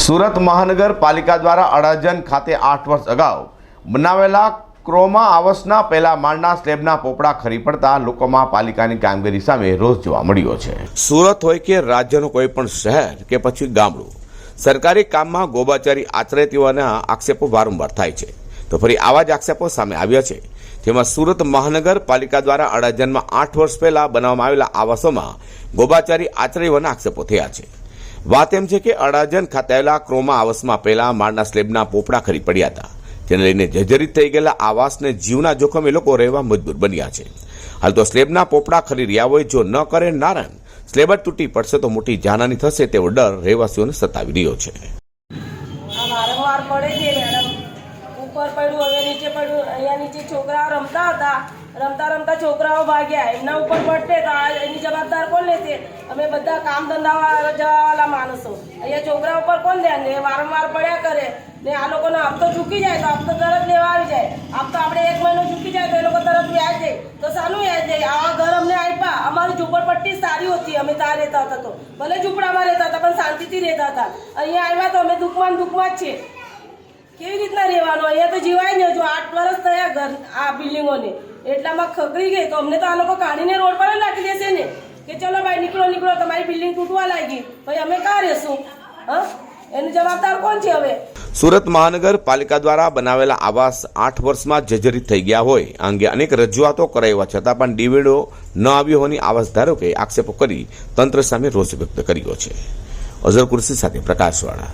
સુરત મહાનગરપાલિકા દ્વારા અડાજન ખાતે આઠ વર્ષ અગાઉ બનાવેલા ક્રોમા આવાસના પહેલા માળના સ્લેબના પોપડા ખરી પડતા લોકોમાં પાલિકાની કામગીરી સામે રોષ જોવા મળ્યો છે. સુરત હોય કે રાજ્યનું કોઈ પણ શહેર કે પછી ગામડું, સરકારી કામમાં ગોબાચારી આચરે તેવાના આક્ષેપો વારંવાર થાય છે. તો ફરી આવા જ આક્ષેપો સામે આવ્યા છે. જેમાં સુરત મહાનગરપાલિકા દ્વારા અડાજનમાં આઠ વર્ષ પહેલા બનાવવામાં આવેલા આવાસોમાં ગોબાચારી આચરે આક્ષેપો થયા છે. વાત એમ છે કે અડાજન ખાતે આવેલા ક્રોમા આવાસમાં પહેલા માળના સ્લેબના પોપડા ખરી પડ્યા હતા. જેને લઈને જર્જરિત થઈ ગયેલા આવાસને જીવના જોખમે લોકો રહેવા મજબૂર બન્યા છે. હાલ તો સ્લેબના પોપડા ખરી રહ્યા હોય જો ન કરે નારાયણ, સ્લેબ જ તૂટી પડશે તો મોટી જાનહાની થશે તેવો ડર રહેવાસીઓને સતાવી રહ્યો છે. વારંવાર પડે છે ઉપર પડ્યું, હવે નીચે પડ્યું, અહીંયા નીચે છોકરાઓ રમતા હતા. રમતા રમતા છોકરાઓ ભાગ્યા. એમના ઉપર પડતે તો આ એની જવાબદાર કોણ લેશે? અમે બધા કામ ધંધા જવાવાળા માણસો. અહીંયા છોકરા ઉપર કોણ ધ્યાન દે વારંવાર પડ્યા કરે. ને આ લોકોનો હપ્તો ચૂકી જાય તો હપ્તો તરત લેવા આવી જાય. હપ્તો આપણે એક મહિનો ચૂકી જાય તો એ લોકો તરત વ્યાજ દે. તો સાનું વ્યાજ દે? આવા ઘર અમને આપ્યા. અમારી ઝૂંપડપટ્ટી સારી હતી. અમે ત્યાં રહેતા હતા તો. ભલે ઝૂંપડામાં રહેતા હતા, પણ શાંતિથી રહેતા હતા. અહીંયા આવ્યા તો અમે દુઃખમાં દુઃખમાં જ છીએ. કેવી રીતના રહેવાનું? અહીંયા તો જીવાય ને હજુ આઠ વર્ષ થયા ઘર આ બિલ્ડિંગોને. એટલામાં ખગડી ગઈ તો અમને તો આ લોકો કાઢીને રોડ પર નાખી દેશે ને. કે ચલો ભાઈ, નીકળો નીકળો, તમારી બિલ્ડિંગ તૂટવા લાગી. ભાઈ અમે કાં રહેશું? હા? એનો જવાબદાર કોણ છે હવે? સુરત મહાનગરપાલિકા દ્વારા બનાવેલા આવાસ આઠ વર્ષમાં જર્જરિત થઈ ગયા હોય. અંગે અનેક રજૂઆતો કરાવ્યા છતાં પણ ડિવિડો ન આવ્યો હોવાની આવાસ ધારકે આક્ષેપો કરી તંત્ર સામે રોષ વ્યક્ત કર્યો છે. અઝર કુર્સી સાથે પ્રકાશવાળા